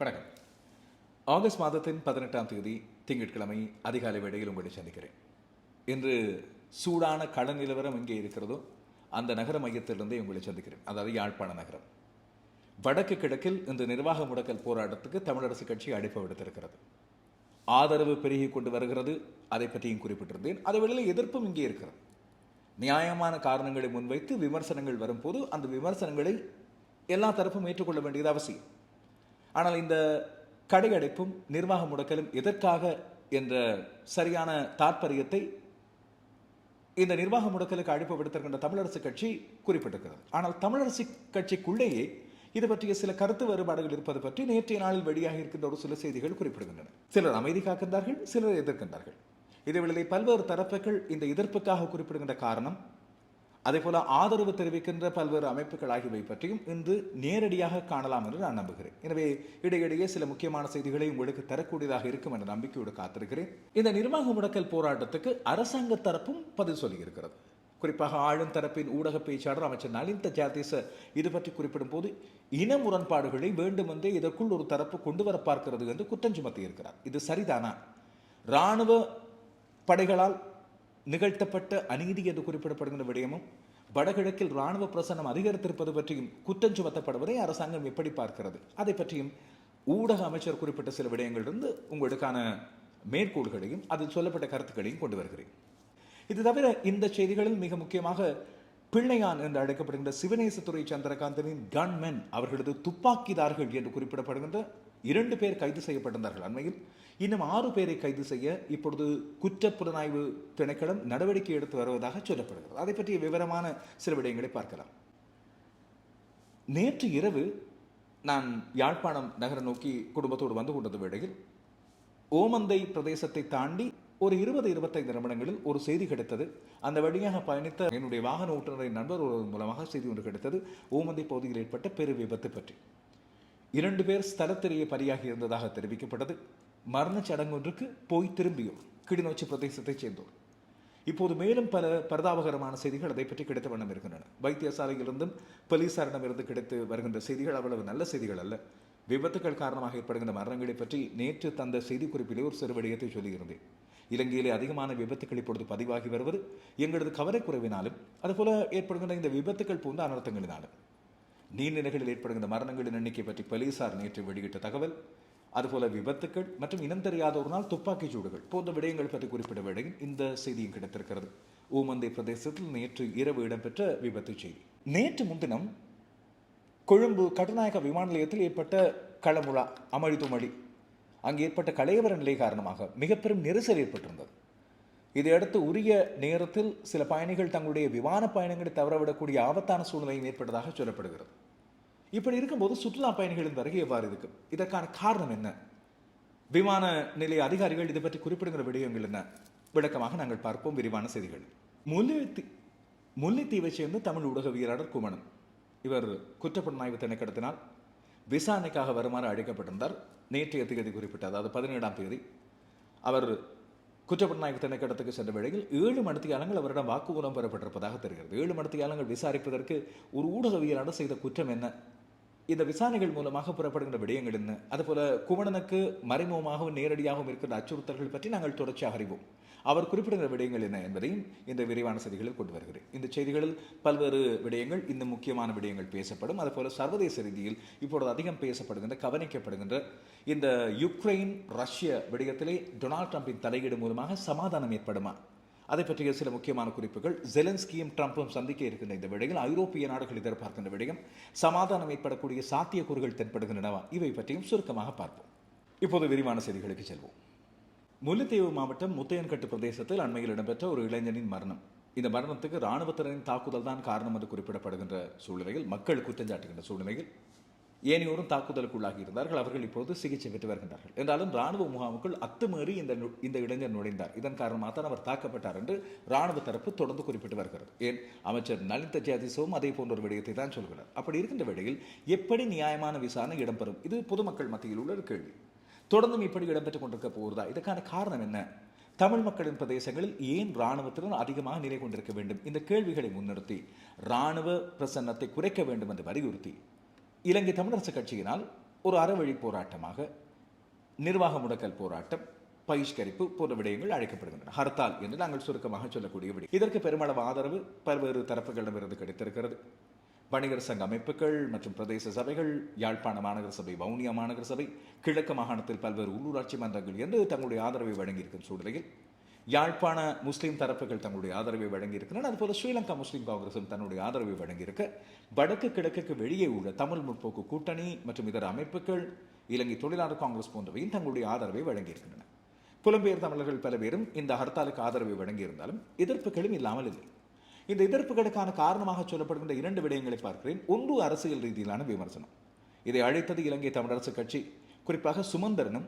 வணக்கம். ஆகஸ்ட் மாதத்தின் பதினெட்டாம் தேதி திங்கட்கிழமை அதிகாலை வேளையில் உங்களை சந்திக்கிறேன். இன்று சூடான கள நிலவரம் எங்கே இருக்கிறதோ அந்த நகர மையத்திலிருந்தே உங்களை சந்திக்கிறேன். அதாவது யாழ்ப்பாண நகரம். வடக்கு கிழக்கில் இந்த நிர்வாக முடக்கல் போராட்டத்துக்கு தமிழரசு கட்சி அழைப்பு விடுத்திருக்கிறது. ஆதரவு பெருகி கொண்டு வருகிறது. அதை பற்றியும் குறிப்பிட்டிருந்தேன். அதை வேளையில் எதிர்ப்பும் இங்கே இருக்கிறது. நியாயமான காரணங்களை முன்வைத்து விமர்சனங்கள் வரும்போது அந்த விமர்சனங்களை எல்லா தரப்பும் ஏற்றுக்கொள்ள வேண்டியது அவசியம். ஆனால் இந்த கடையடைப்பும் நிர்வாக முடக்கலும் எதற்காக என்ற சரியான தாற்பயத்தை இந்த நிர்வாக முடக்கலுக்கு அழைப்பு விடுத்திருக்கின்ற தமிழரசு கட்சி குறிப்பிட்டிருக்கிறது. ஆனால் தமிழரசு கட்சிக்குள்ளேயே இது பற்றிய சில கருத்து வேறுபாடுகள் இருப்பது பற்றி நேற்றைய நாளில் வெளியாக இருக்கின்ற ஒரு சில செய்திகள் குறிப்பிடுகின்றன. சிலர் அமைதி காக்கின்றார்கள் சிலர் எதிர்க்கின்றார்கள். இதேவேளை பல்வேறு தரப்புகள் இந்த எதிர்ப்புக்காக குறிப்பிடுகின்ற காரணம் அதேபோல ஆதரவு தெரிவிக்கின்ற பல்வேறு அமைப்புகள் ஆகியவை பற்றியும் இன்று நேரடியாக காணலாம் என்று நான் நம்புகிறேன். எனவே இடையிடையே சில முக்கியமான செய்திகளை உங்களுக்கு தரக்கூடியதாக இருக்கும் என்ற நம்பிக்கையோடு காத்திருக்கிறேன். இந்த நிர்வாக முடக்கல் போராட்டத்துக்கு அரசாங்க தரப்பும் பதில் சொல்லியிருக்கிறது. குறிப்பாக ஆளும் தரப்பின் ஊடக பேச்சாளர் அமைச்சர் நலிந்த ஜாதீச இது பற்றி குறிப்பிடும் போது இன முரண்பாடுகளை வேண்டுமென்றே இதற்குள் ஒரு தரப்பு கொண்டு வர பார்க்கிறது என்று குற்றம் சுமத்தியிருக்கிறார். இது சரிதானா? இராணுவ படைகளால் நிகழ்த்தப்பட்ட அநீதி என்று குறிப்பிடப்படுகின்ற விடயமும் வடகிழக்கில் இராணுவ பிரசனம் அதிகரித்திருப்பது பற்றியும் குற்றம் சுமத்தப்படுவதை அரசாங்கம் எப்படி பார்க்கிறது? அதை பற்றியும் ஊடக அமைச்சர் குறிப்பிட்ட சில விடயங்களிலிருந்து உங்களுக்கான மேற்கோள்களையும் அதில் சொல்லப்பட்ட கருத்துக்களையும் கொண்டு வருகிறேன். இது தவிர இந்த செய்திகளில் மிக முக்கியமாக பிள்ளையான் என்று அழைக்கப்படுகின்ற சிவநேசத்துறை சந்திரகாந்தனின் கன்மென் அவர்களது துப்பாக்கிதார்கள் என்று குறிப்பிடப்படுகின்ற இரண்டு பேர் கைது செய்யப்பட்டிருந்தார்கள் அண்மையில். இன்னும் ஆறு பேரை கைது செய்ய இப்பொழுது குற்றப் புலனாய்வு திணைக்களம் நடவடிக்கை எடுத்து வருவதாக சொல்லப்படுகிறது. அதை பற்றிய விவரமான சில விடயங்களை பார்க்கலாம். நேற்று இரவு நான் யாழ்ப்பாணம் நகரம் நோக்கி குடும்பத்தோடு வந்து கொண்டது வேளையில் ஓமந்தை பிரதேசத்தை தாண்டி ஒரு இருபது இருபத்தைந்து நிமிடங்களில் ஒரு செய்தி கிடைத்தது. அந்த வழியாக பயணித்த என்னுடைய வாகன ஓட்டுநரின் நண்பர் ஒரு மூலமாக செய்தி ஒன்று கிடைத்தது. ஓமந்தை பகுதியில் ஏற்பட்ட பெரு விபத்து பற்றி. இரண்டு பேர் ஸ்தலத்திலேயே பலியாகி இருந்ததாக தெரிவிக்கப்பட்டது. மரணச் சடங்கொன்றுக்கு போய் திரும்பியோர் கிளிநொச்சி பிரதேசத்தைச் சேர்ந்தோர். இப்போது மேலும் பல பரிதாபகரமான செய்திகள் அதை பற்றி கிடைத்த வண்ணம் இருக்கின்றன. வைத்தியசாலையிலிருந்தும் போலீசாரிடமிருந்து கிடைத்து வருகின்ற செய்திகள் அவ்வளவு நல்ல செய்திகள் அல்ல. விபத்துக்கள் காரணமாக ஏற்படுகின்ற மரணங்களை பற்றி நேற்று தந்த செய்திக்குறிப்பிலே ஒரு சிறு விடயத்தை சொல்லியிருந்தேன். இலங்கையிலே அதிகமான விபத்துக்கள் இப்பொழுது பதிவாகி வருவது எங்களது கவலைக்குறைவினாலும் அதுபோல ஏற்படுகின்ற இந்த விபத்துக்கள் போன்ற அனர்த்தங்களினாலும். நீர்நிலைகளில் ஏற்படுகின்ற மரணங்களின் எண்ணிக்கை பற்றி போலீசார் நேற்று வெளியிட்ட தகவல். அதுபோல விபத்துக்கள் மற்றும் இனம் தெரியாத ஒரு நாள் துப்பாக்கிச் சூடுகள் போன்ற விடயங்கள் பற்றி குறிப்பிட வேளையில் இந்த செய்தியும் கிடைத்திருக்கிறது. ஊமந்தை பிரதேசத்தில் நேற்று இரவு இடம்பெற்ற விபத்து செய்தி. நேற்று முன்தினம் கொழும்பு கட்டுநாயக விமான நிலையத்தில் ஏற்பட்ட களமுழா அமளி துமளி அங்கு ஏற்பட்ட கலையவர நிலை காரணமாக மிக பெரும் நெரிசல் ஏற்பட்டிருந்தது. இதையடுத்து உரிய நேரத்தில் சில பயணிகள் தங்களுடைய விமான பயணங்களை தவறவிடக்கூடிய ஆபத்தான சூழ்நிலையும் ஏற்பட்டதாக சொல்லப்படுகிறது. இப்படி இருக்கும்போது சுற்றுலா பயணிகளின் வருகை எவ்வாறு இருக்கும் இதற்கான காரணம் என்ன? விமான நிலைய அதிகாரிகள் இதை பற்றி குறிப்பிடுகிற விடயங்கள் என்ன? விளக்கமாக நாங்கள் பார்ப்போம். விரிவான செய்திகள். முல்லைத்தீ முல்லைத்தீவை சேர்ந்த தமிழ் ஊடகவியலாளர் குமணன். இவர் குற்றப்புலனாய்வு திணைக்கடத்தினால் விசாரணைக்காக வருமாறு அழைக்கப்பட்டிருந்தார். நேற்றைய தேதி குறிப்பிட்ட அதாவது பதினேழாம் தேதி. அவர் குற்றப்புலனாய்வு திணைக்கடத்துக்கு சென்ற வேளையில் ஏழு மடத்தியாளங்கள் அவரிடம் வாக்குமூலம் பெறப்பட்டிருப்பதாக தெரிகிறது. ஏழு மடத்தியாளங்கள் விசாரிப்பதற்கு ஒரு ஊடகவியலாளர் செய்த குற்றம் என்ன? இந்த விசாரணைகள் மூலமாக புறப்படுகின்ற விடயங்கள் என்ன? அதுபோல குமணனுக்கு மறைமுகமாகவும் நேரடியாகவும் இருக்கிற அச்சுறுத்தல்கள் பற்றி நாங்கள் தொடர்ச்சியாக அறிவோம். அவர் குறிப்பிடுகிற விடயங்கள் என்ன என்பதையும் இந்த விரிவான செய்திகளில் கொண்டு வருகிறேன். இந்த செய்திகளில் பல்வேறு விடயங்கள் இந்த முக்கியமான விடயங்கள் பேசப்படும். அதுபோல சர்வதேச ரீதியில் இப்பொழுது அதிகம் பேசப்படுகின்ற கவனிக்கப்படுகின்ற இந்த யுக்ரைன் ரஷ்ய விடயத்திலே டொனால்ட் ட்ரம்பின் தலையீடு மூலமாக சமாதானம் ஏற்படுமா? அதை பற்றிய சில முக்கியமான குறிப்புகள். ஜெலன்ஸ்கியும் ட்ரம்ப்பும் சந்திக்க இருக்கின்ற இந்த விடயங்கள் ஐரோப்பிய நாடுகள் எதிர்பார்க்கின்ற விடயம் சமாதானம் ஏற்படக்கூடிய சாத்தியக்கூறுகள் தென்படுகின்றனவா? இவை பற்றியும் சுருக்கமாக பார்ப்போம். இப்போது விரிவான செய்திகளுக்கு செல்வோம். முல்லைத்தீவு மாவட்டம் முத்தையன்கட்டு பிரதேசத்தில் அண்மையில் இடம்பெற்ற ஒரு இளைஞனின் மரணம். இந்த மரணத்துக்கு இராணுவத்தினரின் தாக்குதல் தான் காரணம் என்று குறிப்பிடப்படுகின்ற சூழ்நிலையில் மக்கள் குற்றஞ்சாட்டுகின்ற சூழ்நிலையில் ஏனையோரும் தாக்குதலுக்குள்ளாகி இருந்தார்கள். அவர்கள் இப்போது சிகிச்சை பெற்று வருகின்றார்கள். என்றாலும் ராணுவ முகாமுக்குள் அத்துமீறி இந்த நு- இந்த இளைஞர் நுழைந்தார். இதன் காரணமாக தான் அவர் தாக்கப்பட்டார் என்று ராணுவ தரப்பு தொடர்ந்து குறிப்பிட்டு வருகிறது. ஏன்? அமைச்சர் நலிந்த ஜாதிசவும் அதே போன்ற ஒரு விடயத்தை தான் சொல்கிறார். அப்படி இருக்கின்ற வேளையில் எப்படி நியாயமான விசாரணை இடம்பெறும்? இது பொதுமக்கள் மத்தியில் உள்ள ஒரு கேள்வி. தொடர்ந்தும் இப்படி இடம்பெற்றுக் கொண்டிருக்க போகிறதா இதற்கான காரணம் என்ன? தமிழ் மக்களின் பிரதேசங்களில் ஏன் இராணுவத்தினர் அதிகமாக நிலை கொண்டிருக்க வேண்டும்? இந்த கேள்விகளை முன்னிறுத்தி இராணுவ பிரசன்னத்தை குறைக்க வேண்டும் என்று வலியுறுத்தி இலங்கை தமிழரசு கட்சியினால் ஒரு அறவழி போராட்டமாக நிர்வாக முடக்கல் போராட்டம் பகிஷ்கரிப்பு போன்ற விடயங்கள் அழைக்கப்படுகின்றன. ஹர்த்தால் என்று நாங்கள் சுருக்கமாக சொல்லக்கூடிய விடயம். இதற்கு பெருமளவு ஆதரவு பல்வேறு தரப்புகளிடமிருந்து கிடைத்திருக்கிறது. வணிகர் சங்க அமைப்புகள் மற்றும் பிரதேச சபைகள் யாழ்ப்பாண மாநகர சபை வவுனியா மாநகர சபை கிழக்கு மாகாணத்தில் பல்வேறு உள்ளூராட்சி மன்றங்கள் என்று தங்களுடைய ஆதரவை வழங்கியிருக்கும் சூழ்நிலையில் யாழ்ப்பாண முஸ்லீம் தரப்புகள் தங்களுடைய ஆதரவை வழங்கியிருக்கின்றன. அதுபோல் ஸ்ரீலங்கா முஸ்லீம் காங்கிரசும் தன்னுடைய ஆதரவை வழங்கியிருக்க. வடக்கு கிழக்குக்கு வெளியே உள்ள தமிழ் முற்போக்கு கூட்டணி மற்றும் இதர அமைப்புகள் இலங்கை தொழிலாளர் காங்கிரஸ் போன்றவையும் தங்களுடைய ஆதரவை வழங்கியிருக்கின்றன. புலம்பெயர் தமிழர்கள் பல பேரும் இந்த ஹர்த்தாலுக்கு ஆதரவை வழங்கியிருந்தாலும் எதிர்ப்புகளும் இல்லாமல் இல்லை. இந்த எதிர்ப்புகளுக்கான காரணமாக சொல்லப்படுகின்ற இரண்டு விடயங்களை பார்க்கிறேன். ஒன்று அரசியல் ரீதியிலான விமர்சனம். இதை அழைத்தது இலங்கை தமிழரசு கட்சி. குறிப்பாக சுமந்திரனும்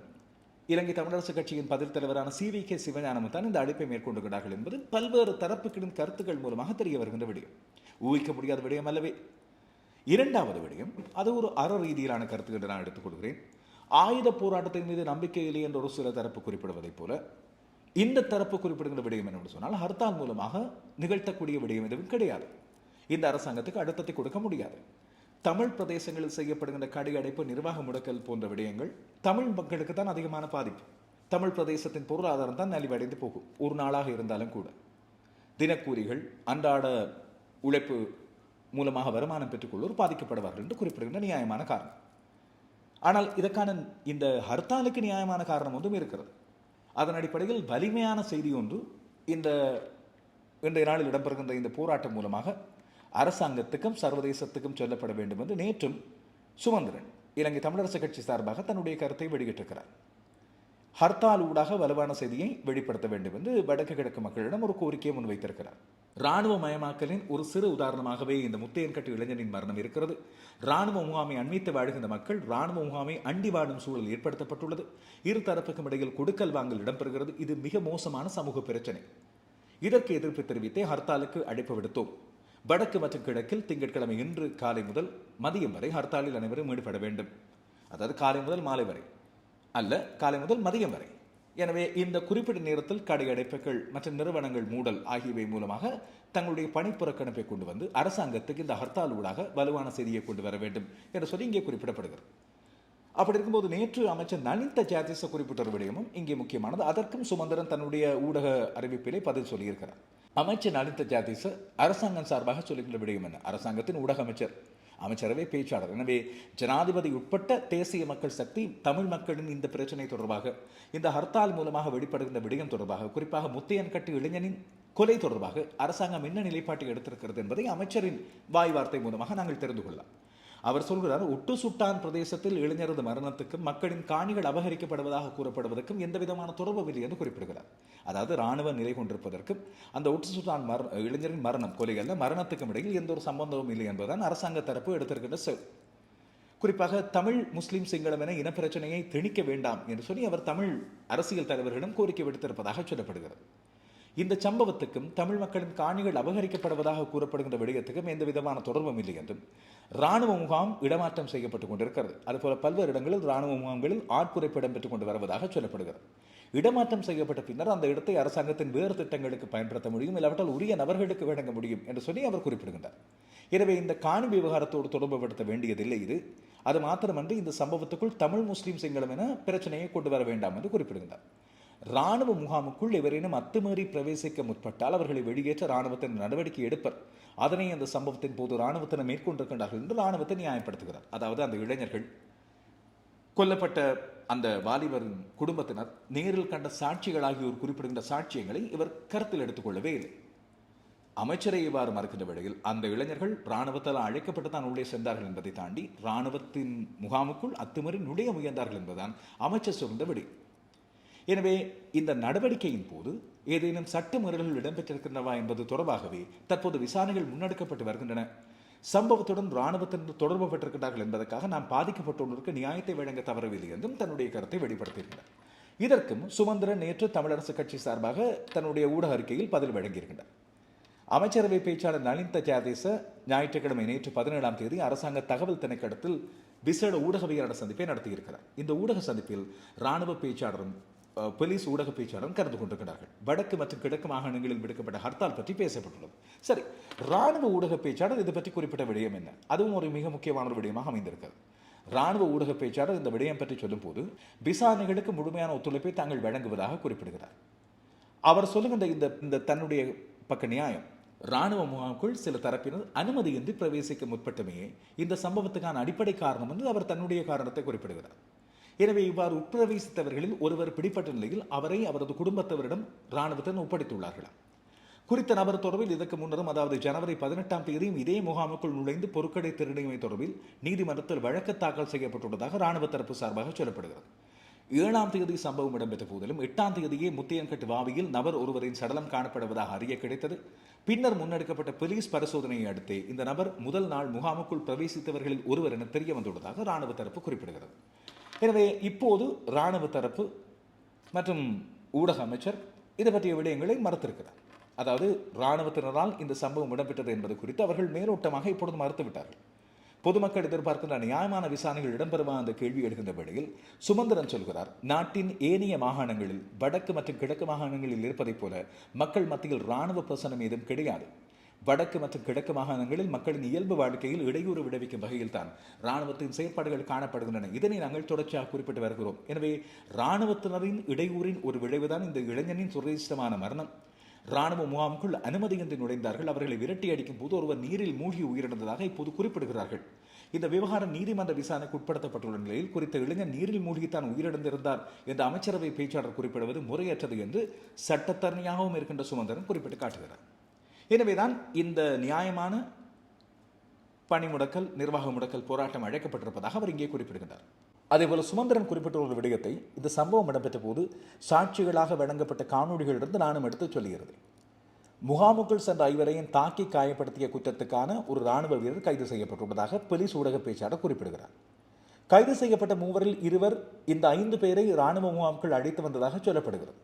இலங்கை தமிழரசு கட்சியின் பதில் தலைவரான சி வி கே சிவஞானமும் தான் இந்த அழைப்பை மேற்கொண்டுகிறார்கள் என்பது பல்வேறு தரப்புகளின் கருத்துக்கள் மூலமாக தெரிய வருகின்ற விடயம். ஊகிக்க முடியாத விடயம் அல்லவே. இரண்டாவது விடயம் அது ஒரு அற ரீதியிலான கருத்து என்று நான் எடுத்துக்கொள்கிறேன் ஆயுத போராட்டத்தின் மீது நம்பிக்கை இல்லை என்று ஒரு சில தரப்பு குறிப்பிடுவதைப் போல இந்த தரப்பு குறிப்பிடுகின்ற விடயம் என்னவென்று சொன்னால் ஹர்த்தால் மூலமாக நிகழ்த்தக்கூடிய விடயம் எதுவும் கிடையாது. இந்த அரசாங்கத்துக்கு அழுத்தத்தை கொடுக்க முடியாது. தமிழ் பிரதேசங்களில் செய்யப்படுகின்ற கடி அடைப்பு நிர்வாக முடக்கல் போன்ற விடயங்கள் தமிழ் மக்களுக்கு தான் அதிகமான பாதிப்பு. தமிழ் பிரதேசத்தின் பொருளாதாரம் தான் நலிவடைந்து போகும் ஒரு நாளாக இருந்தாலும் கூட. தினக்கூலிகள் அன்றாட உழைப்பு மூலமாக வருமானம் பெற்றுக்கொள்வோர் பாதிக்கப்படுவார்கள் என்று குறிப்பிடுகின்ற நியாயமான காரணம். ஆனால் இதற்கான இந்த ஹர்த்தாலுக்கு நியாயமான காரணம் ஒன்றும் இருக்கிறது. அதன் அடிப்படையில் வலிமையான செய்தி ஒன்று இந்த இன்றைய நாளில் இடம்பெறுகின்ற இந்த போராட்டம் மூலமாக அரசாங்கத்துக்கும் சர்வதேசத்துக்கும் சொல்லப்பட வேண்டும் என்று நேற்றும் சுமந்திரன் இலங்கை தமிழரசு கட்சி சார்பாக தன்னுடைய கருத்தை வெளியிட்டிருக்கிறார். ஹர்த்தால் ஊடாக வலுவான செய்தியை வெளிப்படுத்த வேண்டும் என்று வடக்கு கிழக்கு மக்களிடம் ஒரு கோரிக்கையை முன்வைத்திருக்கிறார். ராணுவ மயமாக்கலின் ஒரு சிறு உதாரணமாகவே இந்த முத்தையன்கட்டு இளைஞனின் மரணம் இருக்கிறது. ராணுவ முகாமை அண்மித்து வாழ்கின்ற மக்கள் ராணுவ முகாமை அண்டி வாடும் சூழல் ஏற்படுத்தப்பட்டுள்ளது. இரு தரப்புக்கும் இடையில் கொடுக்கல் வாங்கல் இடம்பெறுகிறது. இது மிக மோசமான சமூக பிரச்சனை. இதற்கு எதிர்ப்பு தெரிவித்தே ஹர்த்தாலுக்கு அழைப்பு விடுத்தோம். வடக்கு மற்றும் கிழக்கில் திங்கட்கிழமை இன்று காலை முதல் மதியம் வரை ஹர்த்தாலில் அனைவரும் ஈடுபட வேண்டும். அதாவது காலை முதல் மாலை வரை அல்ல காலை முதல் மதியம் வரை. எனவே இந்த குறிப்பிட்ட நேரத்தில் கடை அடைப்புகள் மற்றும் நிறுவனங்கள் மூடல் ஆகியவை மூலமாக தங்களுடைய பணிப்புறக்கணிப்பை கொண்டு வந்து அரசாங்கத்துக்கு இந்த ஹர்த்தால் ஊடாக வலுவான செய்தியை கொண்டு வர வேண்டும் என்று சொல்லி இங்கே குறிப்பிடப்படுகிறது. அப்படி இருக்கும்போது நேற்று அமைச்சர் நலிந்த ஜாதிச குறிப்பிட்ட ஒரு விடயமும் இங்கே முக்கியமானது. அதற்கும் சுமந்திரன் தன்னுடைய ஊடக அறிவிப்பிலே பதில் சொல்லியிருக்கிறார். அமைச்சர் நலிந்த ஜாதிச அரசாங்கம் சார்பாக சொல்லுகின்ற விடயம் என்ன? அரசாங்கத்தின் ஊடக அமைச்சர் அமைச்சரவை பேச்சாளர். எனவே ஜனாதிபதி உட்பட்ட தேசிய மக்கள் சக்தி தமிழ் மக்களின் இந்த பிரச்சனை தொடர்பாக இந்த ஹர்த்தால் மூலமாக வெளிப்படுகின்ற விடயம் தொடர்பாக குறிப்பாக முத்தையன் கட்டு இளைஞனின் கொலை தொடர்பாக அரசாங்கம் என்ன நிலைப்பாட்டை எடுத்திருக்கிறது என்பதை அமைச்சரின் வாய் வார்த்தை மூலமாக நாங்கள் தெரிந்து கொள்ளலாம். அவர் சொல்கிறார் ஒட்டு சுட்டான் பிரதேசத்தில் இளைஞரது மரணத்துக்கும் மக்களின் காணிகள் அபகரிக்கப்படுவதாக கூறப்படுவதற்கும் எந்த விதமான தொடர்பு இல்லை என்று குறிப்பிடுகிறார். அதாவது ராணுவ நிலை கொண்டிருப்பதற்கும் அந்த ஒட்டு சுட்டான் மர இளைஞரின் மரணம் கொலைகள்ல மரணத்துக்கும் இடையில் எந்த ஒரு சம்பந்தமும் இல்லை என்பதுதான் அரசாங்க தரப்பு எடுத்திருக்கின்ற சொல். குறிப்பாக தமிழ் முஸ்லீம் சிங்களம் என இனப்பிரச்சனையை திணிக்க வேண்டாம் என்று சொல்லி அவர் தமிழ் அரசியல் தலைவர்களிடம் கோரிக்கை விடுத்திருப்பதாக சொல்லப்படுகிறது. இந்த சம்பவத்துக்கும் தமிழ் மக்களின் காணிகள் அபகரிக்கப்படுவதாக கூறப்படுகின்ற விடயத்துக்கும் எந்த விதமான தொடர்பும் இல்லை என்றும் ராணுவ முகாம் இடமாற்றம் செய்யப்பட்டுக் கொண்டிருக்கிறது. அதுபோல பல்வேறு இடங்களில் ராணுவ முகாம்களில் ஆட்குறைப்பு இடம்பெற்றுக் கொண்டு வருவதாக சொல்லப்படுகிறது. இடமாற்றம் செய்யப்பட்ட பின்னர் அந்த இடத்தை அரசாங்கத்தின் வேறு திட்டங்களுக்கு பயன்படுத்த முடியும் இல்லாவிட்டால் உரிய நபர்களுக்கு வழங்க முடியும் என்று சொல்லி அவர் குறிப்பிடுகின்றார். எனவே இந்த காணி விவகாரத்தோடு தொடர்புபடுத்த வேண்டியதில்லை இது. அது மாத்திரமன்றி இந்த சம்பவத்துக்குள் தமிழ் முஸ்லீம் சிங்களம் என பிரச்சனையை கொண்டு வர வேண்டாம் என்று குறிப்பிடுகின்றார். ராணுவ முகாமுக்குள் எவரேனும் அத்துமீறி பிரவேசிக்க முற்பட்டால் அவர்களை வெளியேற்ற ராணுவத்தின் நடவடிக்கை எடுப்பர். அதனை அந்த சம்பவத்தின் போது ராணுவத்தினர் மேற்கொண்டிருக்கின்றார்கள் என்று ராணுவத்தை நியாயப்படுத்துகிறார். அதாவது அந்த இளைஞர்கள் கொல்லப்பட்ட அந்த வாலிபரின் குடும்பத்தினர் நேரில் கண்ட சாட்சிகள் ஆகியோர் குறிப்பிடுகின்ற சாட்சியங்களை இவர் கருத்தில் எடுத்துக்கொள்ளவே இல்லை. அமைச்சரை இவ்வாறு மறுக்கின்ற வேளையில் அந்த இளைஞர்கள் இராணுவத்தால் அழைக்கப்பட்டு தான் உள்ளே சென்றார்கள் என்பதை தாண்டி இராணுவத்தின் முகாமுக்குள் அத்துமறி நுழைய முயன்றார்கள் என்பதுதான் அமைச்சர் சொல்கின்ற விடை. எனவே இந்த நடவடிக்கையின் போது ஏதேனும் சட்ட முறைகள் இடம்பெற்றிருக்கின்றனவா என்பது தொடர்பாகவே தற்போது விசாரணைகள் முன்னெடுக்கப்பட்டு வருகின்றன. சம்பவத்துடன் இராணுவத்தினர் தொடர்பு பெற்றிருக்கிறார்கள் என்பதற்காக நாம் பாதிக்கப்பட்டுள்ளவருக்கு நியாயத்தை வழங்க தவறவில்லை என்றும் தன்னுடைய கருத்தை வெளிப்படுத்தியிருக்கிறார். இதற்கும் சுமந்திரன் நேற்று தமிழரசு கட்சி சார்பாக தன்னுடைய ஊடக அறிக்கையில் பதில் வழங்கியிருக்கிறார். அமைச்சரவை பேச்சாளர் நலிந்த ஜாதேச ஞாயிற்றுக்கிழமை நேற்று பதினேழாம் தேதி அரசாங்க தகவல் திணைக்களத்தில் விசேட ஊடகவியலாளர் சந்திப்பை நடத்தியிருக்கிறார். இந்த ஊடக சந்திப்பில் ராணுவ பேச்சாளரும் போலீஸ் ஊடக பேச்சாளரும் கலந்து கொண்டிருக்கிறார்கள். வடக்கு மற்றும் கிழக்கு மாகாணங்களில் விடுக்கப்பட்ட ஹர்த்தால் பற்றி பேசப்பட்டுள்ளது. சரி ராணுவ ஊடக பேச்சாளர் இது பற்றி குறிப்பிட்ட விடயம் என்ன? அதுவும் ஒரு மிக முக்கியமான ஒரு விடயமாக அமைந்திருக்கிறது. ராணுவ ஊடக பேச்சாளர் இந்த விடயம் பற்றி சொல்லும்போது விசாரணைகளுக்கு முழுமையான ஒத்துழைப்பை தாங்கள் வழங்குவதாக குறிப்பிடுகிறார். அவர் சொல்லுகின்ற இந்த இந்த தன்னுடைய பக்க நியாயம் ராணுவ முகாமுக்குள் சில தரப்பினர் அனுமதியின்றி பிரவேசிக்க முற்பட்டமையே இந்த சம்பவத்துக்கான அடிப்படை காரணம் என்று அவர் தன்னுடைய காரணத்தை குறிப்பிடுகிறார். எனவே இவ்வாறு உட்பிரவேசித்தவர்களில் ஒருவர் பிடிப்பட்ட நிலையில் அவரை அவரது குடும்பத்தவரிடம் ராணுவத்தினர் ஒப்படைத்துள்ளார்களாம் குறித்த நபர் தொடர்பில் இதற்கு முன்னரும் அதாவது ஜனவரி பதினெட்டாம் தேதியும் இதே முகாமுக்குள் நுழைந்து பொருட்களை திருடியமை தொடர்பில் நீதிமன்றத்தில் வழக்கு தாக்கல் செய்யப்பட்டுள்ளதாக ராணுவ தரப்பு சார்பாக சொல்லப்படுகிறது. ஏழாம் தேதி சம்பவம் இடம்பெற்ற போதிலும் எட்டாம் தேதியே முத்தியங்கட்டு வாவியில் நபர் ஒருவரின் சடலம் காணப்படுவதாக அறிய கிடைத்தது. பின்னர் முன்னெடுக்கப்பட்ட போலீஸ் பரிசோதனையை அடுத்தே இந்த நபர் முதல் நாள் முகாமுக்குள் பிரவேசித்தவர்களில் ஒருவர் என தெரிய வந்துள்ளதாக ராணுவ தரப்பு குறிப்பிடுகிறது. எனவே இப்போது ராணுவ தரப்பு மற்றும் ஊடக அமைச்சர் இது பற்றிய விடயங்களை மறுத்திருக்கிறார். அதாவது ராணுவத்தினரால் இந்த சம்பவம் இடம்பெற்றது என்பது குறித்து அவர்கள் மேலோட்டமாக இப்பொழுது மறுத்துவிட்டார்கள். பொதுமக்கள் எதிர்பார்க்கின்ற நியாயமான விசாரணைகள் இடம்பெறுமா என்ற கேள்வி எழுகின்ற வேளையில் சுமந்திரன் சொல்கிறார் நாட்டின் ஏனைய மாகாணங்களில் வடக்கு மற்றும் கிழக்கு மாகாணங்களில் இருப்பதைப் போல மக்கள் மத்தியில் இராணுவ பிரசனம் ஏதும் கிடையாது. வடக்கு மற்றும் கிழக்கு மாகாணங்களில் மக்களின் இயல்பு வாழ்க்கையில் இடையூறு விளைவிக்கும் வகையில் தான் ராணுவத்தின் செயற்பாடுகள் காணப்படுகின்றன. இதனை நாங்கள் தொடர்ச்சியாக குறிப்பிட்டு வருகிறோம். எனவே இராணுவத்தினரின் இடையூறின் ஒரு விளைவுதான் இந்த இளைஞனின் சுரேஷ்டமான மரணம். ராணுவ முகாமுக்குள் அனுமதியின்றி நுழைந்தார்கள். அவர்களை விரட்டி அடிக்கும் போது ஒருவர் நீரில் மூழ்கி உயிரிழந்ததாக இப்போது குறிப்பிடுகிறார்கள். இந்த விவகாரம் நீதிமன்ற விசாரணைக்கு உட்படுத்தப்பட்டுள்ள நிலையில் குறித்த இளைஞர் நீரில் மூழ்கித்தான் உயிரிழந்திருந்தார் என்ற அமைச்சரவை பேச்சாளர் குறிப்பிடுவது முறையற்றது என்று சட்டத்தரணியாகவும் இருக்கின்ற சுமந்திரன் குறிப்பிட்டு காட்டுகிறார். எனவேதான் இந்த நியாயமான பணி முடக்கல் நிர்வாக முடக்கல் போராட்டம் அழைக்கப்பட்டிருப்பதாக அவர் இங்கே குறிப்பிடுகின்றார். அதேபோல சுமந்திரன் குறிப்பிட்ட ஒரு விடயத்தை இந்த சம்பவம் இடம்பெற்ற போது சாட்சிகளாக வழங்கப்பட்ட காணொலிகளிலிருந்து நானும் எடுத்து சொல்லுகிறது. முகாமுக்குள் சென்ற ஐவரையும் தாக்கி காயப்படுத்திய குற்றத்துக்கான ஒரு ராணுவ வீரர் கைது செய்யப்பட்டுள்ளதாக போலீஸ் ஊடக பேச்சாளர் குறிப்பிடுகிறார். கைது செய்யப்பட்ட மூவரில் இருவர் இந்த ஐந்து பேரை ராணுவ முகாமுக்குள் அழைத்து வந்ததாக சொல்லப்படுகிறது.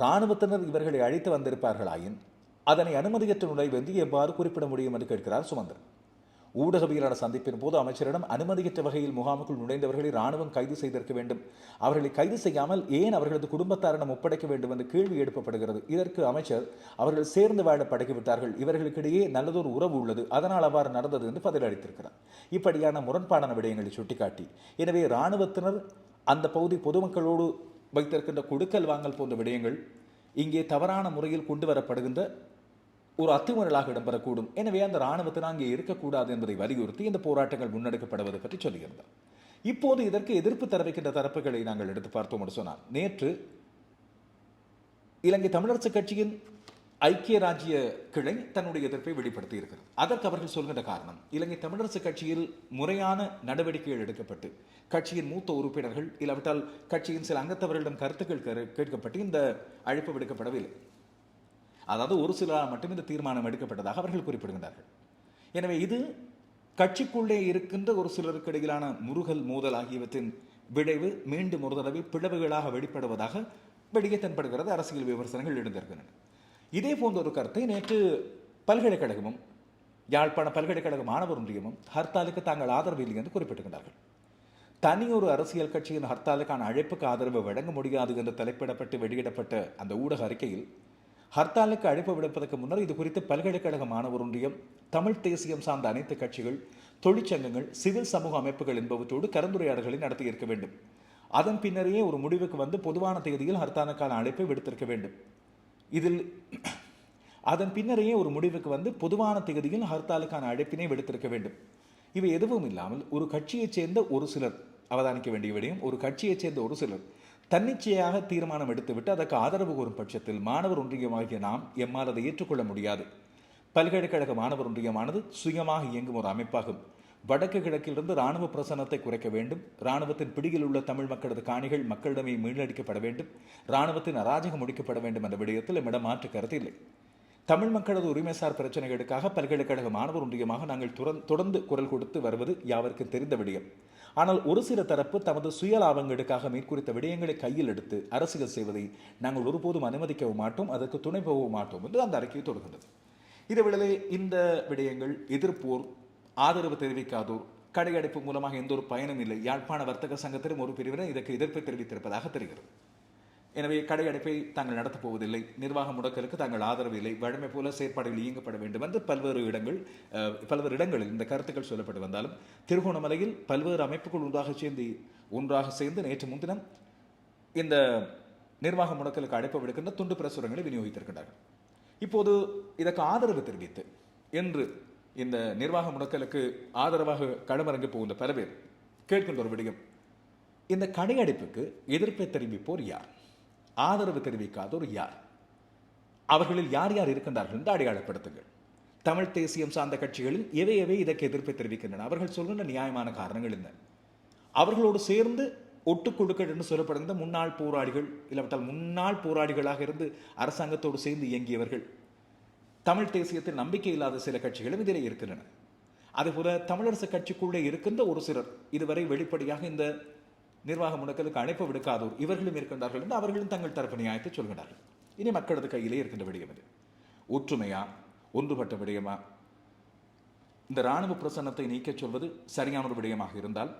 இராணுவத்தினர் இவர்களை அழைத்து வந்திருப்பார்களாயின் அதனை அனுமதியற்ற நுழைவென்று எவ்வாறு குறிப்பிட முடியும் என்று கேட்கிறார் சுமந்திரன். ஊடகவியலாளர் சந்திப்பின் போது அமைச்சரிடம் அனுமதியற்ற வகையில் முகாமுக்குள் நுழைந்தவர்களை ராணுவம் கைது செய்திருக்க வேண்டும். அவர்களை கைது செய்யாமல் ஏன் அவர்களது குடும்பத்தாரிடம் ஒப்படைக்க வேண்டும் என்று கேள்வி எழுப்பப்படுகிறது. இதற்கு அமைச்சர் அவர்கள் சேர்ந்து வாழ பழகிவிட்டார்கள் இவர்களுக்கிடையே நல்லதொரு உறவு உள்ளது. அதனால் அவ்வாறு நடந்தது என்று பதிலளித்திருக்கிறார். இப்படியான முரண்பாடான விடயங்களை சுட்டிக்காட்டி எனவே இராணுவத்தினர் அந்த பகுதி பொதுமக்களோடு வைத்திருக்கின்ற கொடுக்கல் வாங்கல் போன்ற விடயங்கள் இங்கே தவறான முறையில் கொண்டு வரப்படுகின்ற ஒரு அத்துமீறலாக இடம்பெறக்கூடும். எனவே அந்த ராணுவத்தினர் அங்கே இருக்கக்கூடாது என்பதை வலியுறுத்தி இந்த போராட்டங்கள் முன்னெடுக்கப்படுவது பற்றி சொல்லியிருந்தார். இப்போது இதற்கு எதிர்ப்பு தெரிவிக்கின்ற தரப்புகளை நாங்கள் எடுத்து பார்த்தோம் என்று சொன்னார் நேற்று இலங்கை தமிழரசு கட்சியின் ஐக்கிய ராஜ்ய கிளை தன்னுடைய எதிர்ப்பை வெளிப்படுத்தி இருக்கிறது அதற்கு அவர்கள் சொல்கின்ற காரணம் இலங்கை தமிழரசு கட்சியில் முறையான நடவடிக்கைகள் எடுக்கப்பட்டு கட்சியின் மூத்த உறுப்பினர்கள் இல்லாவிட்டால் கட்சியின் சில அங்கத்தவர்களிடம் கருத்துக்கள் கேட்கப்பட்டு இந்த அழைப்பு விடுக்கப்படவில்லை. அதாவது ஒரு சிலரால் மட்டும் இந்த தீர்மானம் எடுக்கப்பட்டதாக அவர்கள் குறிப்பிடுகின்றார்கள். எனவே இது கட்சிக்குள்ளே இருக்கின்ற ஒரு சிலருக்கு இடையிலான முருகல் மோதல் ஆகியவற்றின் விளைவு மீண்டும் ஒரு தடவை பிளவுகளாக வெளிப்படுவதாக வெளியே தென்படுகிறது அரசியல் விமர்சனங்கள் எழுந்திருக்கின்றன. இதே போன்ற ஒரு கருத்தை நேற்று பல்கலைக்கழகமும் யாழ்ப்பாண பல்கலைக்கழக மாணவர் ஒன்றியமும் ஹர்த்தாலுக்கு தாங்கள் ஆதரவு இல்லை என்று குறிப்பிட்டிருக்கிறார்கள் தனி ஒரு அரசியல் கட்சியின் ஹர்த்தாலுக்கான அழைப்புக்கு ஆதரவு வழங்க முடியாது என்று தலைப்பிடப்பட்டு வெளியிடப்பட்ட அந்த ஊடக அறிக்கையில் ஹர்த்தாலுக்கு அழைப்பு விடுப்பதற்கு முன்னர் இது குறித்து பல்கலைக்கழக மாணவர் ஒன்றியம் தமிழ் தேசியம் சார்ந்த அனைத்து கட்சிகள் தொழிற்சங்கங்கள் சிவில் சமூக அமைப்புகள் என்பவற்றோடு கலந்துரையாடல்களை நடத்தியிருக்க வேண்டும். அதன் பின்னரே ஒரு முடிவுக்கு வந்து பொதுவான தேதியில் ஹர்த்தாலுக்கான அழைப்பை விடுத்திருக்க வேண்டும். இதில் அதன் பின்னரையே ஒரு முடிவுக்கு வந்து பொதுவான தேதியில் ஹர்த்தாலுக்கான அழைப்பினை விடுத்திருக்க வேண்டும். இவை எதுவும் இல்லாமல் ஒரு கட்சியைச் சேர்ந்த ஒரு சிலர் அவதானிக்க வேண்டிய விடயம் ஒரு கட்சியைச் சேர்ந்த ஒரு சிலர். தன்னிச்சையாக தீர்மானம் எடுத்துவிட்டு அதற்கு ஆதரவு கூறும் பட்சத்தில் மாணவர் ஒன்றியமாகிய நாம் எம்மால் அதை ஏற்றுக்கொள்ள முடியாது. பல்கலைக்கழக மாணவர் ஒன்றியமானது சுயமாக இயங்கும் ஒரு அமைப்பாகும். வடக்கு கிழக்கிலிருந்து இராணுவ பிரசனத்தை குறைக்க வேண்டும். ராணுவத்தின் பிடியில் உள்ள தமிழ் மக்களது காணிகள் மக்களிடமே மீளடிக்கப்பட வேண்டும். ராணுவத்தின் அராஜகம் முடிக்கப்பட வேண்டும் என்ற விடயத்தில் நம்மிடம் மாற்று கருத்து இல்லை. தமிழ் மக்களது உரிமைசார் பிரச்சனைகளுக்காக பல்கலைக்கழக மாணவர் ஒன்றியமாக நாங்கள் தொடர்ந்து குரல் கொடுத்து வருவது யாவருக்கும் தெரிந்த விடயம். ஆனால் ஒரு சில தரப்பு தமது சுய லாபங்களுக்காக மேற்குறித்த விடயங்களை கையில் எடுத்து அரசியல் செய்வதை நாங்கள் ஒருபோதும் அனுமதிக்கவும் மாட்டோம் அதற்கு துணை போகவும் மாட்டோம் என்று அந்த அறிக்கை தொடர்கின்றது இதுவேளை இந்த விடயங்கள் எதிர்ப்போர் ஆதரவு தெரிவிக்காதோர் கடையடைப்பு மூலமாக எந்த ஒரு பயனும் இல்லை யாழ்ப்பாண வர்த்தக சங்கத்திலும் ஒரு பிரிவினர் இதற்கு எதிர்ப்பு தெரிவித்திருப்பதாக தெரிகிறது. எனவே கடை அடைப்பை தாங்கள் நடத்தப் போவதில்லை. நிர்வாக முடக்கலுக்கு தாங்கள் ஆதரவு இல்லை வழமை போல செயற்பாடுகள் இயங்கப்பட வேண்டும் என்று பல்வேறு இடங்கள் பல்வேறு இடங்களில் இந்த கருத்துக்கள் சொல்லப்பட்டு வந்தாலும் திருகோணமலையில் பல்வேறு அமைப்புகள் ஒன்றாக சேர்ந்து ஒன்றாக சேர்ந்து நேற்று முன்தினம் இந்த நிர்வாக முடக்கலுக்கு அழைப்பு விடுக்கின்ற துண்டு பிரசுரங்களை விநியோகித்திருக்கின்றார்கள். இப்போது இதற்கு ஆதரவு தெரிவித்து என்று இந்த நிர்வாக முடக்கலுக்கு ஆதரவாக களமிறங்கி போகின்ற பல பேர் கேட்கின்ற ஒரு விடயம். இந்த கடையடைப்புக்கு எதிர்ப்பை தெரிவிப்போர் யார்? ஆதரவு தெரிவிக்காதோர் யார்? அவர்களில் யார் யார் இருக்கின்றார்கள் என்று அடையாளப்படுத்துங்கள். தமிழ் தேசியம் சார்ந்த கட்சிகளில் எவை எவை இதற்கு எதிர்ப்பை தெரிவிக்கின்றன? அவர்கள் சொல்கின்ற நியாயமான காரணங்கள் என்ன? அவர்களோடு சேர்ந்து ஒட்டுக்குழுக்கள் என்று சொல்லப்படுகின்ற முன்னாள் போராளிகள் இல்லாவிட்டால் முன்னாள் போராளிகளாக இருந்து அரசாங்கத்தோடு சேர்ந்து இயங்கியவர்கள். தமிழ் தேசியத்தில் நம்பிக்கை இல்லாத சில கட்சிகளும் இதிலே இருக்கின்றன. அதுபோல தமிழரசு கட்சிக்குள்ளே இருக்கின்ற ஒரு சிலர் இதுவரை வெளிப்படையாக இந்த நிர்வாக முடக்கலுக்கு அழைப்பு விடுக்காதோர் இவர்களும் இருக்கின்றார்கள் என்று அவர்களும் தங்கள் தரப்பு நியாயத்தை சொல்கிறார்கள் இனி மக்களது கையிலே இருக்கின்ற விடயம் இது. ஒற்றுமையா? ஒன்றுபட்ட விடயமா? இந்த இராணுவ பிரசன்னத்தை நீக்கச் சொல்வது சரியான ஒரு விடயமாக இருந்தால்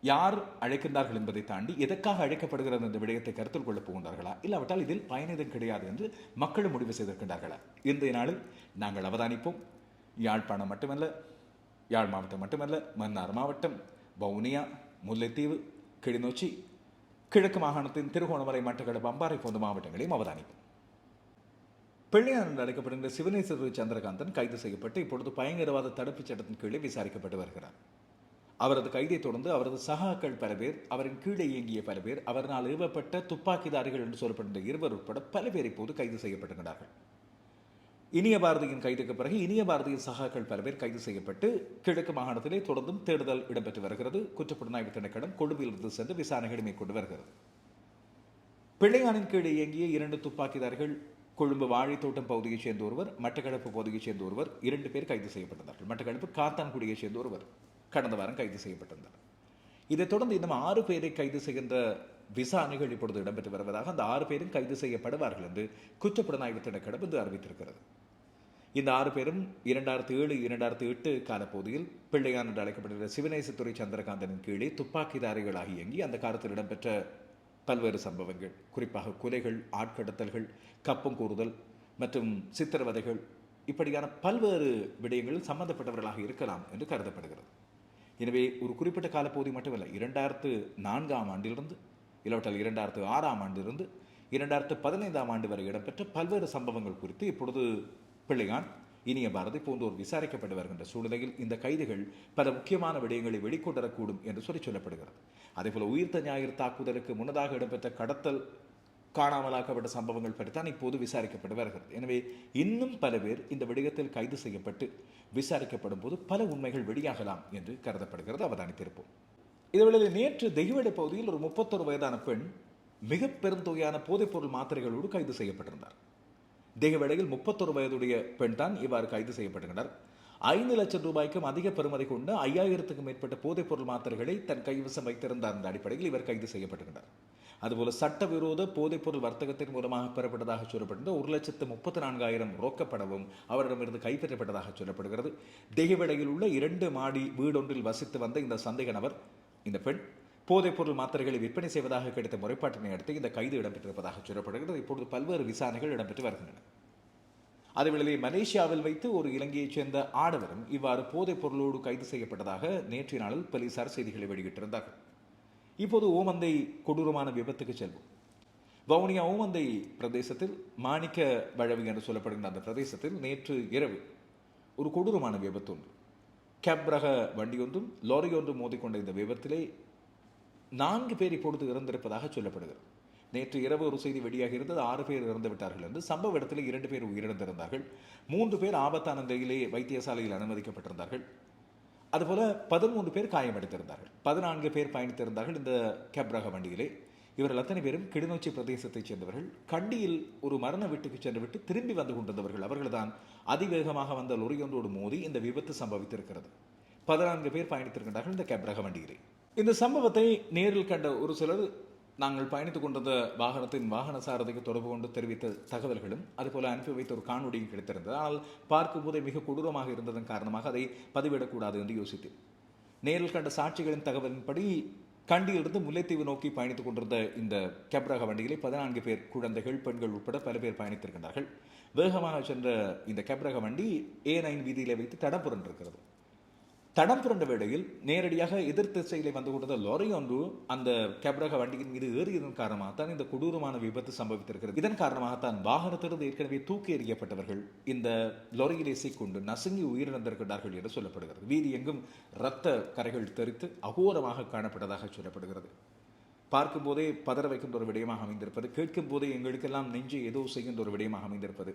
யார் அழைக்கின்றார்கள் என்பதை தாண்டி எதற்காக அழைக்கப்படுகிறது என்ற விடயத்தை கருத்தில் கொள்ளப் போகின்றார்களா? இல்லாவிட்டால் இதில் பயனிதம் கிடையாது என்று மக்களும் முடிவு செய்திருக்கின்றார்களா? இன்றைய நாளில் நாங்கள் அவதானிப்போம். யாழ்ப்பாணம் மட்டுமல்ல யாழ் மாவட்டம் மட்டுமல்ல மன்னார் மாவட்டம் வவுனியா முல்லைத்தீவு கிளிநொச்சி கிழக்கு மாகாணத்தின் திருகோணமலை மட்டக்களப்பு அம்பாறை போன்ற மாவட்டங்களையும் அவதானிப்போம். பிள்ளையார் என்று அழைக்கப்படுகின்ற சிவனேஸ்வர சந்திரகாந்தன் கைது செய்யப்பட்டு இப்பொழுது பயங்கரவாத தடுப்புச் சட்டத்தின் கீழே விசாரிக்கப்பட்டு வருகிறார். அவரது கைதை தொடர்ந்து அவரது சகாக்கள் பல பேர் அவரின் கீழே இயங்கிய பல பேர் அவரால் ஏவப்பட்ட துப்பாக்கிதாரிகள் என்று சொல்லப்படுகின்ற இருவர் உட்பட பல பேர் இப்போது கைது செய்யப்படுகிறார்கள் இனிய பாரதியின் கைதுக்கு பிறகு இனிய பாரதியின் சகாக்கள் பல பேர் கைது செய்யப்பட்டு கிழக்கு மாகாணத்திலே தொடர்ந்தும் தேடுதல் இடம்பெற்று வருகிறது. குற்றப்புலனாய்வு திணைக்களம் கொழும்பிலிருந்து சென்று விசாரணைகளை மேற்கொண்டு வருகிறது. பிள்ளையானின் கீழ் இயங்கிய இரண்டு துப்பாக்கிதார்கள் கொழும்பு வாழைத்தோட்டம் பகுதியைச் சேர்ந்த ஒருவர் மட்டக்களப்பு பகுதியைச் சேர்ந்த ஒருவர் இரண்டு பேர் கைது செய்யப்பட்டிருந்தார்கள். மட்டக்களப்பு காத்தான்குடியைச் சேர்ந்த ஒருவர் கடந்த வாரம் கைது செய்யப்பட்டிருந்தார். இதைத் தொடர்ந்து இன்னும் ஆறு பேரை கைது செய்கின்ற விசாரணைகள் இப்பொழுது இடம்பெற்று வருவதாக அந்த ஆறு பேரும் கைது செய்யப்படுவார்கள் என்று குற்றப்புலனாய்வு திணைக்களம் இன்று அறிவித்திருக்கிறது. இந்த ஆறு பேரும் இரண்டாயிரத்தி ஏழு இரண்டாயிரத்தி எட்டு காலப்பகுதியில் பிள்ளையான் என்று அழைக்கப்படுகிற சிவநேசத்துறை சந்திரகாந்தனின் கீழே துப்பாக்கிதாரிகளாகி இயங்கி அந்த காலத்தில் இடம்பெற்ற பல்வேறு சம்பவங்கள். குறிப்பாக கொலைகள் ஆட்கடத்தல்கள் கப்பம் கூறுதல் மற்றும் சித்திரவதைகள் இப்படியான பல்வேறு விடயங்களில் சம்பந்தப்பட்டவர்களாக இருக்கலாம் என்று கருதப்படுகிறது. எனவே ஒரு குறிப்பிட்ட காலப்பகுதி மட்டுமல்ல இரண்டாயிரத்து நான்காம் ஆண்டிலிருந்து இல்லாவிட்டால் இரண்டாயிரத்து ஆறாம் ஆண்டிலிருந்து இரண்டாயிரத்து பதினைந்தாம் ஆண்டு வரை இடம்பெற்ற பல்வேறு சம்பவங்கள் குறித்து இப்பொழுது பிள்ளையான் இனிய பாரதி போன்றோர் விசாரிக்கப்பட்டு வருகின்ற சூழ்நிலையில் இந்த கைதுகள் பல முக்கியமான விடயங்களை வெளிக்கொண்டரக்கூடும் என்று சொல்லி சொல்லப்படுகிறது. அதேபோல் உயிர்த்த ஞாயிறு தாக்குதலுக்கு முன்னதாக இடம்பெற்ற கடத்தல் காணாமலாக்கப்பட்ட சம்பவங்கள் பற்றித்தான் இப்போது விசாரிக்கப்பட்டு வருகிறது. எனவே இன்னும் பல பேர் இந்த விடயத்தில் கைது செய்யப்பட்டு விசாரிக்கப்படும் போது பல உண்மைகள் வெளியாகலாம் என்று கருதப்படுகிறது. அவதானித்திருப்போம். இதுவேளை நேற்று தெய்வடை பகுதியில் ஒரு முப்பத்தொரு வயதான பெண் மிக பெருந்தொகையான போதைப்பொருள் மாத்திரைகளோடு கைது செய்யப்பட்டிருந்தார். தெய்வடையில் முப்பத்தொரு வயதுடைய பெண் தான் இவ்வாறு கைது செய்யப்படுகிறார் ஐந்து லட்சம் ரூபாய்க்கும் அதிக பெறுமதி கொண்ட ஐயாயிரத்துக்கும் மேற்பட்ட போதைப்பொருள் மாத்திரைகளை தன் கைவசம் வைத்திருந்தார் என்ற அடிப்படையில் இவர் கைது செய்யப்படுகிறார் அதுபோல சட்டவிரோத போதைப்பொருள் வர்த்தகத்தின் மூலமாக பெறப்பட்டதாக சொல்லப்பட்டிருந்த ஒரு லட்சத்து முப்பத்தி நான்காயிரம் ரொக்கப்படவும் அவரிடமிருந்து கைப்பற்றப்பட்டதாக சொல்லப்படுகிறது. தெய்வடையில் உள்ள இரண்டு மாடி வீடொன்றில் வசித்து வந்த இந்த சந்தேக நபர் இந்த பெண் போதைப்பொருள் மாத்திரைகளை விற்பனை செய்வதாக கிடைத்த முறைப்பாட்டினை அடுத்து இந்த கைது இடம்பெற்றிருப்பதாக சொல்லப்படுகிறது. இப்பொழுது பல்வேறு விசாரணைகள் இடம்பெற்று வருகின்றன. அதேவேளை மலேசியாவில் வைத்து ஒரு இலங்கையைச் சேர்ந்த ஆடவரும் இவ்வாறு போதைப் பொருளோடு கைது செய்யப்பட்டதாக நேற்றைய நாளில் போலீசார் செய்திகளை வெளியிட்டிருந்தார்கள். இப்போது ஓமந்தை கொடூரமான விபத்துக்கு செல்வோம். வவுனியா ஓமந்தை பிரதேசத்தில் மாணிக்க வழவு என்று சொல்லப்படுகின்ற அந்த பிரதேசத்தில் நேற்று இரவு ஒரு கொடூரமான விபத்து ஒன்று கேப் ரக வண்டி ஒன்றும் லாரி ஒன்றும் மோதிக்கொண்ட இந்த விபத்திலே நான்கு பேர் இப்பொழுது இறந்திருப்பதாக சொல்லப்படுகிறது. நேற்று இரவு ஒரு செய்தி வெளியாக இருந்தது ஆறு பேர் இறந்து விட்டார்கள் என்று. சம்பவ இடத்தில் இரண்டு பேர் உயிரிழந்திருந்தார்கள். மூன்று பேர் ஆபத்தான நிலையிலே வைத்தியசாலையில் அனுமதிக்கப்பட்டிருந்தார்கள். அதுபோல பதிமூன்று பேர் காயமடைத்திருந்தார்கள் பதினான்கு பேர் பயணித்திருந்தார்கள் இந்த கேப் ரக வண்டியிலே. இவர்கள் அத்தனை பேரும் கிளிநொச்சி பிரதேசத்தைச் சேர்ந்தவர்கள். கண்டியில் ஒரு மரண வீட்டுக்கு சென்று விட்டு திரும்பி வந்து கொண்டிருந்தவர்கள் அவர்கள்தான். அதிவேகமாக வந்த லொரியொன்றோடு மோதி இந்த விபத்து சம்பவித்திருக்கிறது. பதினான்கு பேர் பயணித்திருக்கின்றார்கள் இந்த கேப் ரக வண்டியிலே. இந்த சம்பவத்தை நேரில் கண்ட ஒரு சிலர் நாங்கள் பயணித்துக் கொண்டிருந்த வாகனத்தின் வாகன சாரதிக்கு தொடர்பு கொண்டு தெரிவித்த தகவல்களும் அதுபோல அனுப்பி வைத்த ஒரு காணொலியும் கிடைத்திருந்தது. ஆனால் பார்க்கும்போதே மிக கொடூரமாக இருந்ததன் காரணமாக அதை பதிவிடக்கூடாது என்று யோசித்தேன். நேரில் கண்ட சாட்சிகளின் தகவலின்படி கண்டியிலிருந்து முல்லைத்தீவு நோக்கி பயணித்துக் கொண்டிருந்த இந்த கேப்ரக வண்டியிலே பதினான்கு பேர் குழந்தைகள் பெண்கள் உட்பட பல பேர் பயணித்திருக்கின்றார்கள். வேகமாக சென்ற இந்த கேப்ரக வண்டி ஏ நைன் வீதியிலே வைத்து தடம் புரண்டிருக்கிறது. தடம் புரண்ட வேளையில் நேரடியாக எதிர் திசையிலே வந்து கொடுத்த லாரி ஒன்று அந்த கேப்ரக வண்டியின் மீது ஏறியதன் காரணமாக தான் இந்த கொடூரமான விபத்து சம்பவித்திருக்கிறது. இதன் காரணமாகத்தான் வாகனத்திலிருந்து ஏற்கனவே தூக்கி எறியப்பட்டவர்கள் இந்த லாரியிலே சிக்கொண்டு நசுங்கி உயிரிழந்திருக்கிறார்கள் என்று சொல்லப்படுகிறது. வீதி எங்கும் இரத்த கரைகள் தெரித்து அகோரமாக காணப்பட்டதாக சொல்லப்படுகிறது. பார்க்கும் போதே பதற வைக்கின்ற ஒரு விடயமாக அமைந்திருப்பது கேட்கும் போதே எங்களுக்கெல்லாம் நெஞ்சு ஏதோ செய்கின்ற ஒரு விடயமாக அமைந்திருப்பது.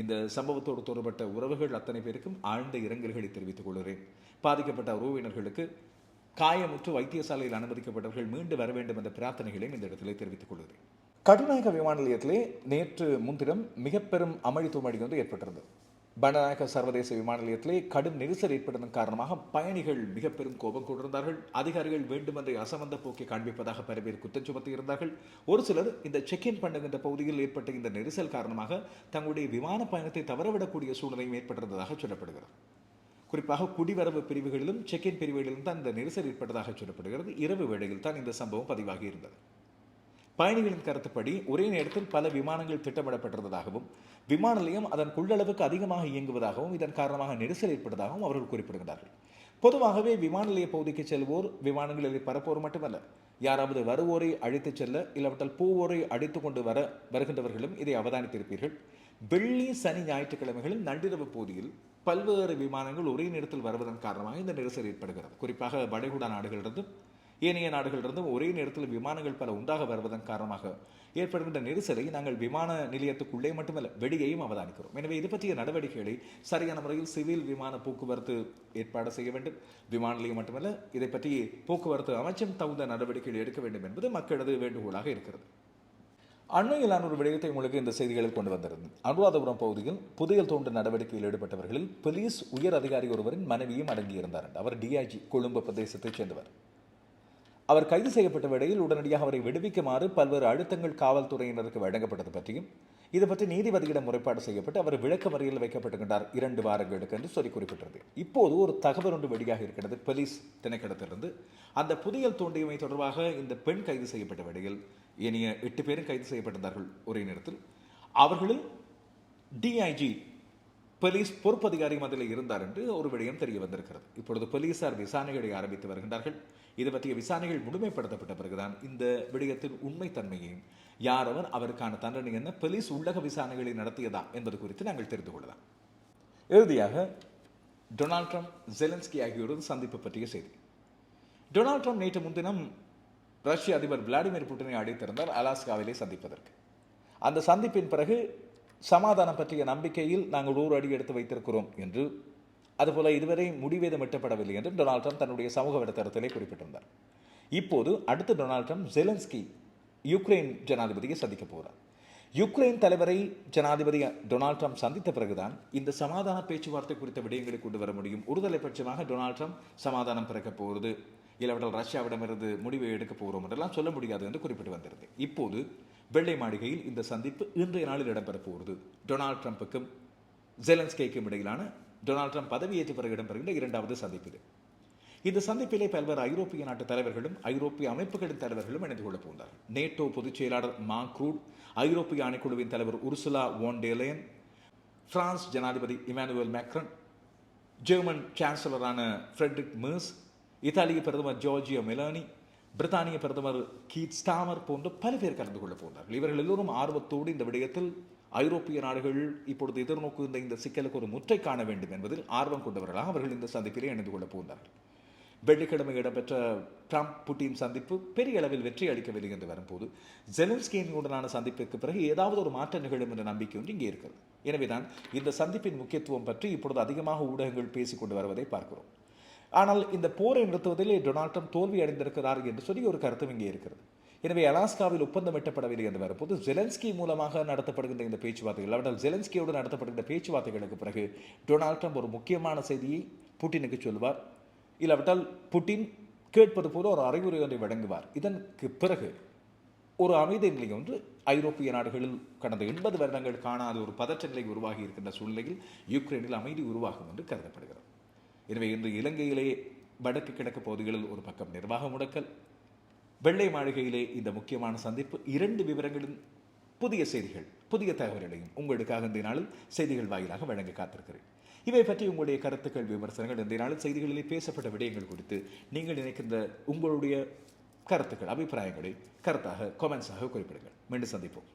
இந்த சம்பவத்தோடு தொடர்பட்ட உறவுகள் அத்தனை பேருக்கும் ஆழ்ந்த இரங்கல்களை தெரிவித்துக் கொள்கிறேன். பாதிக்கப்பட்ட உறவினர்களுக்கு காயமுற்று வைத்தியசாலையில் அனுமதிக்கப்பட்டவர்கள் மீண்டு வர வேண்டும் என்ற பிரார்த்தனைகளையும் இந்த இடத்திலே தெரிவித்துக் கொள்கிறேன். கட்டுநாயக்க விமான நிலையத்திலே நேற்று முன்தினம் மிக பெரும் அமளி துமடி ஒன்று ஏற்பட்டிருந்தது பண்டநாயக சர்வதேச விமான நிலையத்திலே கடும் நெரிசல் ஏற்பட்டதன் காரணமாக பயணிகள் மிக பெரும் கோபம் கொண்டிருந்தார்கள். அதிகாரிகள் வேண்டுமென்றே அசமந்த போக்கை காண்பிப்பதாக பல பேர் குற்றம் சுமத்தி இருந்தார்கள் ஒரு சிலர் இந்த செக் இன் பண்ணுகின்ற பகுதியில் ஏற்பட்ட இந்த நெரிசல் காரணமாக தங்களுடைய விமான பயணத்தை தவறவிடக்கூடிய சூழ்நிலையும் ஏற்பட்டிருந்ததாக சொல்லப்படுகிறது. குறிப்பாக குடிவரவு பிரிவுகளிலும் செக் இன் பிரிவுகளிலும் தான் இந்த நெரிசல் ஏற்பட்டதாக சொல்லப்படுகிறது. இரவு வேளையில் தான் இந்த சம்பவம் பதிவாகி இருந்தது. பயணிகளின் கருத்துப்படி ஒரே நேரத்தில் பல விமானங்கள் திட்டமிடப்பட்டிருந்ததாகவும் விமான நிலையம் அதன் கொள்ளளவுக்கு அதிகமாக இயங்குவதாகவும் இதன் காரணமாக நெரிசல் ஏற்பட்டதாகவும் அவர்கள் குறிப்பிடுகிறார்கள் பொதுவாகவே விமான நிலைய பகுதிக்கு செல்வோர் விமானங்களில் பரப்போர் மட்டுமல்ல. யாராவது வருவோரை அழைத்துச் செல்ல இல்லாவிட்டால் போவோரை அடித்துக் கொண்டு வர வருகின்றவர்களும் இதை அவதானித்திருப்பீர்கள். வெள்ளி சனி ஞாயிற்றுக்கிழமைகளில் நள்ளிரவு பகுதியில் பல்வேறு விமானங்கள் ஒரே நேரத்தில் வருவதன் காரணமாக இந்த நெரிசல் ஏற்படுகிறது. குறிப்பாக வடகுடா நாடுகளிலிருந்தும் ஏனைய நாடுகளிலிருந்தும் ஒரே நேரத்தில் விமானங்கள் பல உண்டாக வருவதன் காரணமாக ஏற்படுகின்ற நெரிசலை நாங்கள் விமான நிலையத்துக்குள்ளே மட்டுமல்ல வெளியையும் அவதானிக்கிறோம். எனவே இது பற்றிய நடவடிக்கைகளை சரியான முறையில் சிவில் விமான போக்குவரத்து ஏற்பாடு செய்ய வேண்டும். விமான நிலையம் மட்டுமல்ல இதை பற்றி போக்குவரத்து அமைச்சம் தகுந்த நடவடிக்கைகள் எடுக்க வேண்டும் என்பது மக்களது வேண்டுகோளாக இருக்கிறது. அண்மையிலான ஒரு விடயத்தை உங்களுக்கு இந்த செய்திகளில் கொண்டு வந்திருந்தது அனுராதபுரம் பகுதியில் புதையல் தோண்டு நடவடிக்கையில் ஈடுபட்டவர்களில் போலீஸ் உயர் அதிகாரி ஒருவரின் மனைவியும் அடங்கியிருந்தார். அவர் டிஐஜி கொழும்பு பிரதேசத்தைச் சேர்ந்தவர். அவர் கைது செய்யப்பட்ட வேளையில் உடனடியாக அவரை விடுவிக்குமாறு பல்வேறு அழுத்தங்கள் காவல்துறையினருக்கு வழங்கப்பட்டது பற்றியும் இது பற்றி நீதிபதியிடம் முறைப்பாடு செய்யப்பட்டு அவர் விளக்க மறியல் வைக்கப்பட்டுகின்றார் இரண்டு வாரங்களுக்கு என்று சொல்லி குறிப்பிட்டது இப்போது ஒரு தகவல் ஒன்று வெளியாக இருக்கிறது. போலீஸ் திணைக்களத்திலிருந்து அந்த புதியல் தோண்டியமை தொடர்பாக இந்த பெண் கைது செய்யப்பட்ட வேளையில் இனிய எட்டு பேரும் கைது செய்யப்பட்டிருந்தார்கள். ஒரே நேரத்தில் அவர்களில் டிஐஜி போலீஸ் பொறுப்பதிகாரியும் அதில் இருந்தார் என்று ஒரு விடயம் தெரிய வந்திருக்கிறது. இப்பொழுது போலீசார் விசாரணைகளை ஆரம்பித்து வருகின்றார்கள். இது பற்றிய விசாரணைகள் முழுமைப்படுத்தப்பட்ட பிறகுதான் இந்த விடயத்தின் உண்மைத்தன்மையையும் யார் அவர் அவருக்கான தண்டனை என்ன போலீஸ் உள்ளக விசாரணைகளை நடத்தியதா என்பது குறித்து நாங்கள் தெரிந்து கொள்ளலாம். இறுதியாக டொனால்ட் ட்ரம்ப் ஜெலன்ஸ்கி ஆகியோரது சந்திப்பு பற்றிய செய்தி. டொனால்ட் ட்ரம்ப் நேற்று முன்தினம் ரஷ்ய அதிபர் விளாடிமிர் புட்டினை அழைத்திருந்தார் அலாஸ்காவிலே சந்திப்பதற்கு. அந்த சந்திப்பின் பிறகு சமாதானம் பற்றிய நம்பிக்கையில் நாங்கள் ஒரு அடி எடுத்து வைத்திருக்கிறோம் என்று அதுபோல இதுவரை முடிவேதம் எட்டப்படவில்லை என்று டொனால்ட் ட்ரம்ப் தன்னுடைய சமூக வலைத்தளத்திலே குறிப்பிட்டிருந்தார். இப்போது அடுத்து டொனால்ட் ட்ரம்ப் ஜெலன்ஸ்கி யுக்ரைன் ஜனாதிபதியை சந்திக்க போகிறார். யுக்ரைன் தலைவரை ஜனாதிபதி டொனால்ட் ட்ரம்ப் சந்தித்த பிறகுதான் இந்த சமாதான பேச்சுவார்த்தை குறித்த விடயங்களை கொண்டு வர முடியும். ஒருதலை பட்சமாக டொனால்ட் ட்ரம்ப் சமாதானம் பிறக்கப் போகிறது. இல்லாவிட்டால் ரஷ்யாவிடமிருந்து முடிவை எடுக்க போகிறோம் என்றெல்லாம் சொல்ல முடியாது என்று குறிப்பிட்டு வந்திருந்தது இப்போது வெள்ளை மாளிகையில் இந்த சந்திப்பு இன்றைய நாளில் இடம்பெறப் போகிறது. டொனால்ட் ட்ரம்ப்புக்கும் ஜெலன்ஸ்கேக்கும் இடையிலான டொனால்ட் ட்ரம்ப் பதவியேற்ற பிறகு இடம்பெறுகின்ற இரண்டாவது சந்திப்பு இது. இந்த சந்திப்பிலே பல்வேறு ஐரோப்பிய நாட்டு தலைவர்களும் ஐரோப்பிய அமைப்புகளின் தலைவர்களும் இணைந்து கொள்ளப் போகிறார் நேட்டோ பொதுச் செயலாளர் மாக்ரூட் ஐரோப்பிய ஆணைக்குழுவின் தலைவர் Ursula von der Leyen France ஜனாதிபதி இமானுவேல் மேக்ரன் ஜெர்மன் சான்சலரான ஃப்ரெட்ரிக் மேர்ஸ் இத்தாலிய பிரதமர் ஜோர்ஜியோ மெலானி பிரித்தானிய பிரதமர் கீத் ஸ்டாமர் போன்ற பல பேர் கலந்து கொள்ளப் போகிறார்கள் இவர்கள் எல்லோரும் ஆர்வத்தோடு இந்த விடயத்தில் ஐரோப்பிய நாடுகள் இப்பொழுது எதிர்நோக்குகின்ற இந்த சிக்கலுக்கு ஒரு முற்றை காண வேண்டும் என்பதில் ஆர்வம் கொண்டவர்களாக அவர்கள் இந்த சந்திப்பிலே இணைந்து கொள்ளப் போகிறார்கள் வெள்ளிக்கிழமை இடம்பெற்ற ட்ரம்ப் புட்டின் சந்திப்பு பெரிய அளவில் வெற்றி அளிக்கவில்லை என்று வரும்போது ஜெலன்ஸ்கேனுடனான சந்திப்பிற்கு பிறகு ஏதாவது ஒரு மாற்றம் நிகழும் என்ற நம்பிக்கை ஒன்று இங்கே இருக்கிறது. எனவேதான் இந்த சந்திப்பின் முக்கியத்துவம் பற்றி இப்பொழுது அதிகமாக ஊடகங்கள் பேசிக்கொண்டு வருவதை பார்க்கிறோம். ஆனால் இந்த போரை நிறுத்துவதில் டொனால்ட் ட்ரம்ப் தோல்வி அடைந்திருக்கிறார் என்று சொல்லி ஒரு கருத்தும் இங்கே இருக்கிறது. எனவே அலாஸ்காவில் ஒப்பந்தம் எட்டப்படவில்லை என்று வரும்போது ஜெலன்ஸ்கி மூலமாக நடத்தப்படுகின்ற இந்த பேச்சுவார்த்தைகள் அவர்கள் ஜெலன்ஸ்கியோடு நடத்தப்படுகின்ற பேச்சுவார்த்தைகளுக்கு பிறகு டொனால்ட் ட்ரம்ப் ஒரு முக்கியமான செய்தியை புட்டினுக்கு சொல்வார். இல்லாவிட்டால் புட்டின் கேட்பது போல ஒரு அறிவுரை ஒன்றை வழங்குவார். இதற்கு பிறகு ஒரு அமைதி நிலை ஒன்று ஐரோப்பிய நாடுகளில் கடந்த எண்பது வருடங்கள் காணாத ஒரு பதற்ற நிலை உருவாகி இருக்கின்ற சூழ்நிலையில் யுக்ரைனில் அமைதி உருவாகும் என்று கருதப்படுகிறது. எனவே இன்று இலங்கையிலேயே வடக்கு கிழக்கு பகுதிகளில் ஒரு பக்கம் நிர்வாக முடக்கல் வெள்ளை மாளிகையிலே இந்த முக்கியமான சந்திப்பு. இரண்டு விவரங்களும் புதிய செய்திகள் புதிய தகவல்களையும் உங்களுக்காக இந்த நாளில் செய்திகள் வாயிலாக வழங்க காத்திருக்கிறேன். இவை பற்றி உங்களுடைய கருத்துக்கள் விமர்சனங்கள் இந்த நாளில் செய்திகளிலே பேசப்பட்ட விடயங்கள் குறித்து நீங்கள் நினைக்கின்ற உங்களுடைய கருத்துக்கள் அபிப்பிராயங்களை கருத்தாக கொமெண்ட்ஸாக குறிப்பிடுங்கள். மீண்டும் சந்திப்போம்.